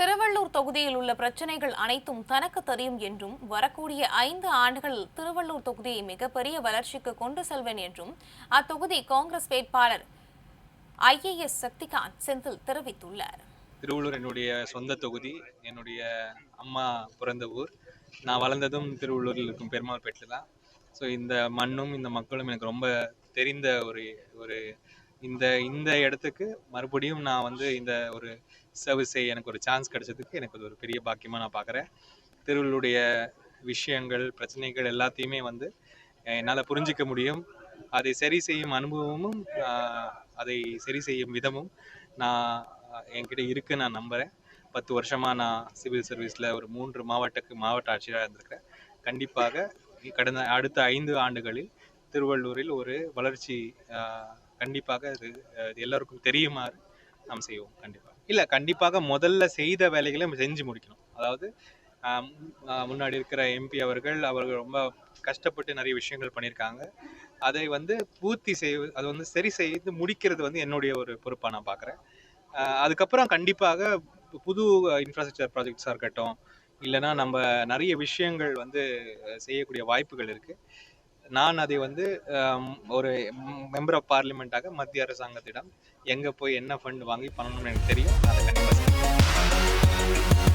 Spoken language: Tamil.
திருவள்ளூர் தொகுதியில் உள்ள பிரச்சனைகள் அனைத்தும் தனக்கு தெரியும் என்றும் வரக்கூடிய ஐந்து ஆண்டுகளில் திருவள்ளூர் தொகுதியை மிகப்பெரிய வளர்ச்சிக்கு கொண்டு செல்வேன் என்றும் அத்தொகுதி காங்கிரஸ் வேட்பாளர் ஐஏஎஸ் சக்திகாந்த் செந்தில் தெரிவித்துள்ளார். திருவள்ளூர் என்னுடைய சொந்த தொகுதி என்னுடைய அம்மா பிறந்த ஊர். நான் வளர்ந்ததும் திருவள்ளூரில் இருக்கும் பெருமாள்பேட்டில் தான் ஸோ இந்த மண்ணும் இந்த மக்களும் எனக்கு ரொம்ப தெரிந்த ஒரு ஒரு இந்த இந்த இடத்துக்கு மறுபடியும் நான் வந்து இந்த ஒரு சர்வீஸை எனக்கு ஒரு சான்ஸ் கிடைச்சதுக்கு எனக்கு அது ஒரு பெரிய பாக்கியமாக நான் பார்க்குறேன் திருவள்ளுடைய விஷயங்கள் பிரச்சனைகள் எல்லாத்தையுமே வந்து என்னால் புரிஞ்சிக்க முடியும். அதை சரி செய்யும் அனுபவமும் அதை சரி செய்யும் விதமும் நான் என்கிட்ட இருக்கு நான் நம்புகிறேன் பத்து வருஷமாக நான் சிவில் சர்வீஸில் ஒரு மூன்று மாவட்டக்கு மாவட்ட ஆட்சியராக இருந்திருக்கிறேன். கண்டிப்பாக கடந்த அடுத்த ஐந்து ஆண்டுகளில் திருவள்ளூரில் ஒரு வளர்ச்சி கண்டிப்பாக அது இது எல்லாருக்கும் தெரியுமாறு நாம் செய்வோம் கண்டிப்பாக இல்லை கண்டிப்பாக முதல்ல செய்த வேலைகளை நம்ம செஞ்சு முடிக்கணும். அதாவது முன்னாடி இருக்கிற எம்பி அவர்கள் அவர்கள் ரொம்ப கஷ்டப்பட்டு நிறைய விஷயங்கள் பண்ணியிருக்காங்க. அதை வந்து பூர்த்தி செய்வது அது வந்து சரி செய்து முடிக்கிறது வந்து என்னுடைய ஒரு பொறுப்பாக நான் பார்க்குறேன். அதுக்கப்புறம் கண்டிப்பாக புது இன்ஃப்ராஸ்ட்ரக்சர் ப்ராஜெக்ட்ஸாக இருக்கட்டும் இல்லைன்னா நம்ம நிறைய விஷயங்கள் வந்து செய்யக்கூடிய வாய்ப்புகள் இருக்குது நான் அதை வந்து ஒரு மெம்பர் ஆஃப் பார்லிமெண்ட்டாக மத்திய அரசாங்கத்திடம் எங்கே போய் என்ன ஃபண்ட் வாங்கி பண்ணணும்னு எனக்கு தெரியும் அதை கண்டிப்பாக